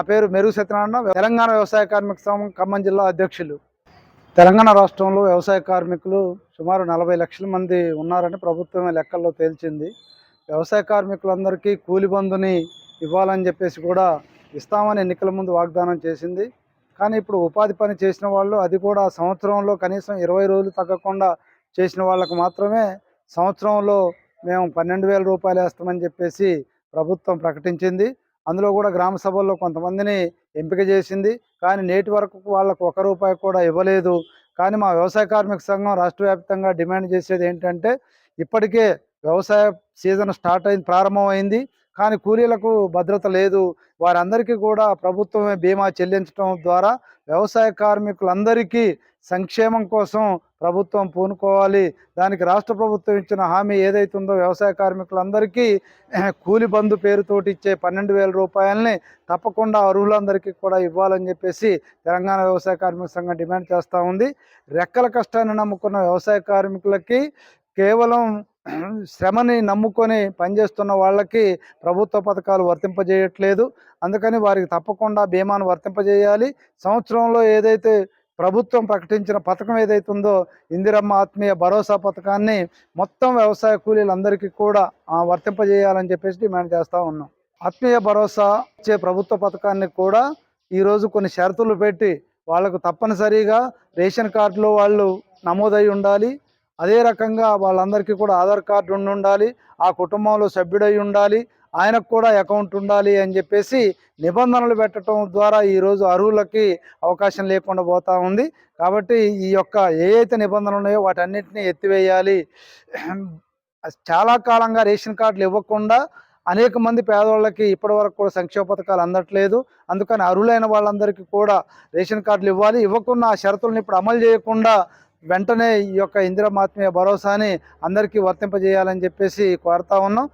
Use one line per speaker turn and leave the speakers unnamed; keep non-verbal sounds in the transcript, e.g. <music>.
నా పేరు మెరుగు సత్యనారాయణ. తెలంగాణ వ్యవసాయ కార్మిక సంఘం ఖమ్మం జిల్లా అధ్యక్షులు. తెలంగాణ రాష్ట్రంలో వ్యవసాయ కార్మికులు సుమారు నలభై లక్షల మంది ఉన్నారని ప్రభుత్వమే లెక్కల్లో తేల్చింది. వ్యవసాయ కార్మికులందరికీ కూలి బంధుని ఇవ్వాలని చెప్పేసి కూడా ఇస్తామని ఎన్నికల ముందు వాగ్దానం చేసింది. కానీ ఇప్పుడు ఉపాధి పని చేసిన వాళ్ళు అది కూడా సంవత్సరంలో కనీసం ఇరవై రోజులు తగ్గకుండా చేసిన వాళ్ళకు మాత్రమే సంవత్సరంలో మేము పన్నెండు వేల రూపాయలు వేస్తామని చెప్పేసి ప్రభుత్వం ప్రకటించింది. అందులో కూడా గ్రామ సభల్లో కొంతమందిని ఎంపిక చేసింది. కానీ నేటి వరకు వాళ్ళకు ఒక రూపాయి కూడా ఇవ్వలేదు. కానీ మా వ్యవసాయ కార్మిక సంఘం రాష్ట్ర వ్యాప్తంగా డిమాండ్ చేసేది ఏంటంటే ఇప్పటికే వ్యవసాయ సీజన్ స్టార్ట్ అయింది ప్రారంభమైంది. కానీ కూలీలకు భద్రత లేదు. వారందరికీ కూడా ప్రభుత్వమే బీమా చెల్లించడం ద్వారా వ్యవసాయ కార్మికులందరికీ సంక్షేమం కోసం ప్రభుత్వం పూనుకోవాలి. దానికి రాష్ట్ర ప్రభుత్వం ఇచ్చిన హామీ ఏదైతుందో వ్యవసాయ కార్మికులందరికీ <clears throat> కూలి బంధు పేరుతోటి ఇచ్చే పన్నెండు వేల రూపాయలని తప్పకుండా అర్హులందరికీ కూడా ఇవ్వాలని చెప్పేసి తెలంగాణ వ్యవసాయ కార్మిక సంఘం డిమాండ్ చేస్తూ ఉంది. రెక్కల కష్టాన్ని నమ్ముకున్న వ్యవసాయ కార్మికులకి కేవలం శ్రమని నమ్ముకొని పనిచేస్తున్న వాళ్ళకి ప్రభుత్వ పథకాలు వర్తింపజేయట్లేదు. అందుకని వారికి తప్పకుండా బీమాను వర్తింపజేయాలి. సంవత్సరంలో ఏదైతే ప్రభుత్వం ప్రకటించిన పథకం ఏదైతే ఉందో ఇందిరమ్మ ఆత్మీయ భరోసా పథకాన్ని మొత్తం వ్యవసాయ కూలీలందరికీ కూడా వర్తింపజేయాలని చెప్పేసి డిమాండ్ చేస్తూ ఉన్నాం. ఆత్మీయ భరోసా ఇచ్చే ప్రభుత్వ పథకాన్ని కూడా ఈరోజు కొన్ని షరతులు పెట్టి వాళ్ళకు తప్పనిసరిగా రేషన్ కార్డులో వాళ్ళు నమోదై ఉండాలి. అదే రకంగా వాళ్ళందరికీ కూడా ఆధార్ కార్డు ఉండి ఉండాలి ఆ కుటుంబంలో సభ్యుడై ఉండాలి ఆయనకు కూడా అకౌంట్ ఉండాలి అని చెప్పేసి నిబంధనలు పెట్టడం ద్వారా ఈరోజు అర్హులకి అవకాశం లేకుండా పోతూ ఉంది. కాబట్టి ఈ యొక్క ఏ అయితే నిబంధనలు ఉన్నాయో వాటన్నిటిని ఎత్తివేయాలి. చాలా కాలంగా రేషన్ కార్డులు ఇవ్వకుండా అనేక మంది పేదవాళ్ళకి ఇప్పటి వరకు కూడా సంక్షేమ పథకాలు అందట్లేదు. అందుకని అర్హులైన వాళ్ళందరికీ కూడా రేషన్ కార్డులు ఇవ్వాలి. ఇవ్వకుండా ఆ షరతులను ఇప్పుడు అమలు చేయకుండా వెంటనే ఈ యొక్క ఇందిరమాత్మీయ భరోసాని అందరికీ వర్తింపజేయాలని చెప్పేసి కోరుతా ఉన్నాం.